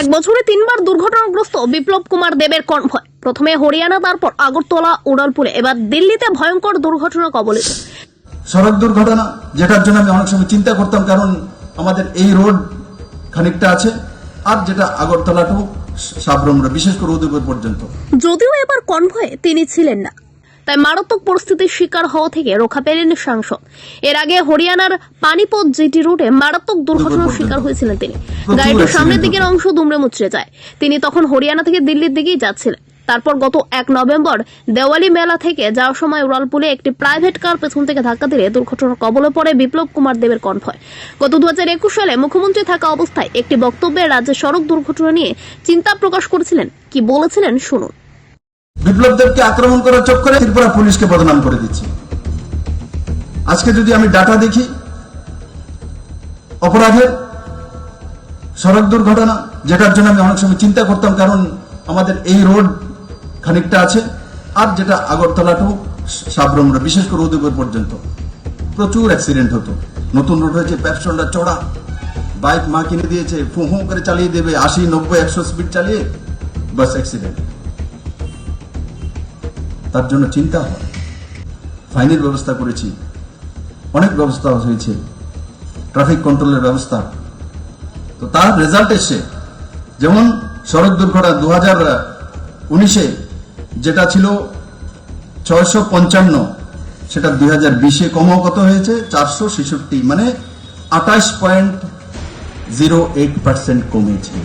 এক বছরে তিনবার দুর্ঘটনাগ্রস্ত বিপ্লব কুমার দেবের কনভয়। প্রথমে হরিয়ানা তারপর আগরতলা উড়ালপুরে। এবার দিল্লিতে ভয়ঙ্কর দুর্ঘটনা কবলিত। সড়ক দুর্ঘটনা যেটার জন্য আমি অনেক সময় চিন্তা করতাম কারণ আমাদের এই রোড খানিকটা আছে আর যেটা আগরতলা টু সাবরমরা বিশেষ করে উদয়পুর পর্যন্ত। যদিও এবার কনভয়ে তিনি ছিলেন না। তাই মারাত্মক পরিস্থিতির শিকার হওয়া থেকে রক্ষা পেলেন সাংসদ। এর আগে হরিয়ানার পানিপথ জিটি রোডে মারাত্মক দুর্ঘটনার শিকার হয়েছিলেন তিনি। গাড়িটির সামনের দিকের অংশ দুমড়ে মুচড়ে যায়। তিনি তখন হরিয়ানা থেকে দিল্লির দিকেই যাচ্ছিলেন। তারপর গত এক নভেম্বর দেওয়ালি মেলা থেকে যাওয়ার সময় উড়ালপুলে একটি প্রাইভেট কার পেছন থেকে ধাক্কা দিলে দুর্ঘটনার কবলে পড়ে বিপ্লব কুমার দেবের কনভয় গত দু হাজার একুশ সালে মুখ্যমন্ত্রী থাকা অবস্থায় একটি বক্তব্যে রাজ্যে সড়ক দুর্ঘটনা নিয়ে চিন্তা প্রকাশ করেছিলেন। কি বলেছিলেন শুনুন। বিপ্লব দেবকে আক্রমণ করার চক্করে ত্রিপুরা পুলিশকে বদনাম করে দিচ্ছে। আজকে যদি আমি ডাটা দেখি, অপরাধের সড়ক দুর্ঘটনা, যেটার জন্য আমি অনেক সময় চিন্তা করতাম, কারণ আমাদের এই রোড খানিকটা আছে, আর যেটা আগরতলা টু সাবরমরা, বিশেষ করে উদয়পুর পর্যন্ত। প্রচুর অ্যাক্সিডেন্ট হতো। নতুন রোড হয়েছে প্যাট্রোলটা চড়া, বাইক মা কিনে দিয়েছে, ফু করে চালিয়ে দেবে, আশি, নব্বই, একশো স্পিড চালিয়ে, বাস অ্যাক্সিডেন্ট তার জন্য চিন্তা হয়। ফাইনের ব্যবস্থা করেছি। অনেক ব্যবস্থা হয়েছে। ট্রাফিক কন্ট্রোলের ব্যবস্থা। তো তার রেজাল্ট এসে যেমন সড়ক দুর্ঘটনা দু হাজার উনিশে যেটা ছিল ছয়শো পঞ্চান্ন, সেটা দুই হাজার বিশে কমও কত হয়েছে। চারশো ছেষট্টি মানে আঠাশ পয়েন্ট জিরো এইট পার্সেন্ট কমেছে।